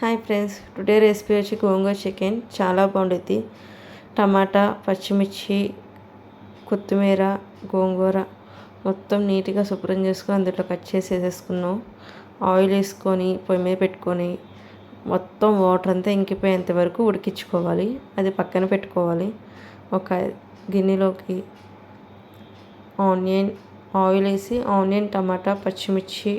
Hi friends today recipe వచ్చి గోంగూర chicken. చాలా బాగుంటుంది టమాటా పచ్చిమిర్చి కొత్తిమీర గోంగూర మొత్తం నీట్గా శుభ్రం చేసుకొని అందులో కట్ చేసి వేసేసుకున్నాం. ఆయిల్ వేసుకొని పొయ్యి మీద పెట్టుకొని మొత్తం వాటర్ అంతా ఇంకిపోయేంత వరకు ఉడికించుకోవాలి. అది పక్కన పెట్టుకోవాలి. ఒక గిన్నెలోకి ఆనియన్ ఆయిల్ వేసి ఆనియన్ టమాటా పచ్చిమిర్చి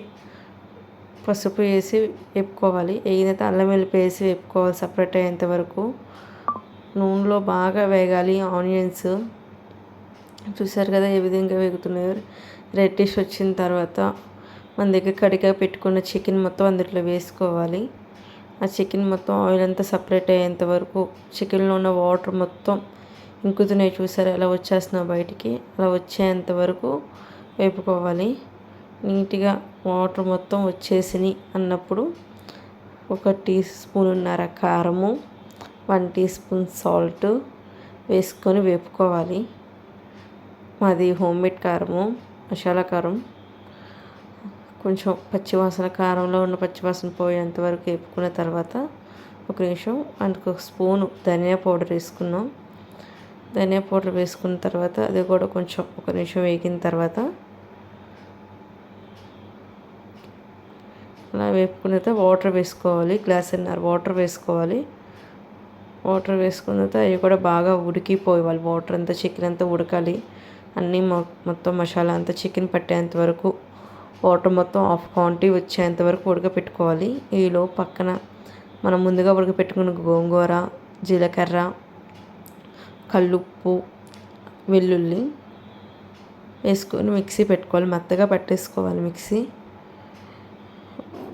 పసుపు వేసి వేపుకోవాలి. వేగినైతే అల్లం వెల్లిపి వేసి వేపుకోవాలి సపరేట్ అయ్యేంత వరకు. నూనెలో బాగా వేగాలి ఆనియన్స్. చూసారు కదా ఏ విధంగా వేగుతున్నాయో. రెడ్డిష్ వచ్చిన తర్వాత మన దగ్గర కడిగా పెట్టుకున్న చికెన్ మొత్తం అందులో వేసుకోవాలి. ఆ చికెన్ మొత్తం ఆయిల్ అంతా సపరేట్ అయ్యేంత వరకు చికెన్లో ఉన్న వాటర్ మొత్తం ఇంకుతున్నాయి చూసారు? ఎలా వచ్చేస్తున్నావు బయటికి. అలా వచ్చేంత వరకు వేపుకోవాలి. నీట్గా వాటర్ మొత్తం వచ్చేసినాయి అన్నప్పుడు ఒక టీ స్పూన్న్నర కారము వన్ టీ స్పూన్ సాల్ట్ వేసుకొని వేపుకోవాలి. మాది హోమ్మేడ్ కారము మసాలా కారం. కొంచెం పచ్చివాసన కారంలో ఉన్న పచ్చివాసన పోయేంత వరకు వేపుకున్న తర్వాత ఒక నిమిషం అందుకు ఒక స్పూను ధనియా పౌడర్ వేసుకున్నాం. ధనియా పౌడర్ వేసుకున్న తర్వాత అది కూడా కొంచెం ఒక నిమిషం వేగిన తర్వాత అలా వేపుకున్న తర్వాత వాటర్ వేసుకోవాలి గ్లాస్ అన్నర వాటర్ వేసుకోవాలి. వాటర్ వేసుకున్న తర్వాత అవి కూడా బాగా ఉడికిపోవాలి వాటర్ అంతా చికెన్ అంతా ఉడకాలి. అన్నీ మొత్తం మసాలా అంతా చికెన్ పట్టేంత వరకు వాటర్ మొత్తం హాఫ్ క్వాంటిటీ వచ్చేంత వరకు ఉడకపెట్టుకోవాలి. ఈలో పక్కన మనం ముందుగా ఉడకపెట్టుకున్న గోంగూర జీలకర్ర కల్లుప్పు వెల్లుల్లి వేసుకొని మిక్సీ పెట్టుకోవాలి. మెత్తగా పట్టేసుకోవాలి మిక్సీ.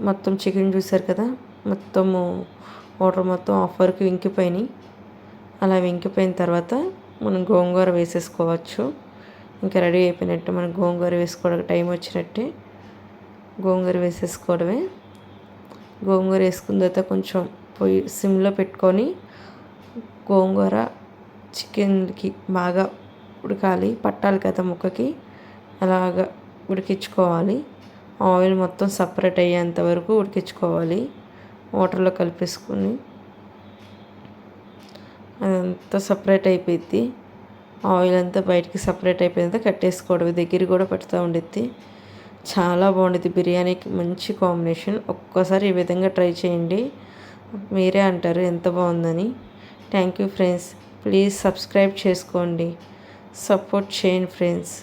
మొత్తం చికెన్ చూసారు కదా మొత్తము వాటర్ మొత్తం ఆఫ్ వరకు వింకిపోయినాయి అలా వింకిపోయిన తర్వాత మనం గోంగూర వేసేసుకోవచ్చు. ఇంకా రెడీ అయిపోయినట్టు మనం గోంగూర వేసుకోవడానికి టైం వచ్చినట్టే గోంగూర వేసేసుకోవడమే. గోంగూర వేసుకున్న తర్వాత కొంచెం పొయ్యి సిమ్లో పెట్టుకొని గోంగూర చికెన్కి బాగా ఉడకాలి. పట్టాలి కదా ముక్కకి. అలాగా ఉడికించుకోవాలి. ఆయిల్ మొత్తం సపరేట్ అయ్యేంత వరకు ఉడికించుకోవాలి. వాటర్లో కలిపేసుకొని అదంతా సపరేట్ అయిపోయింది ఆయిల్ అంతా బయటికి సపరేట్ అయిపోయింది కట్టేసుకోవడం దగ్గర కూడా పెడతా ఉండిద్ది. చాలా బాగుండిద్ది బిర్యానీకి. మంచి కాంబినేషన్. ఒక్కసారి ఈ విధంగా ట్రై చేయండి. మీరే అంటారు ఎంత బాగుందని. Thank you friends. Please subscribe చేసుకోండి. సపోర్ట్ చేయండి ఫ్రెండ్స్.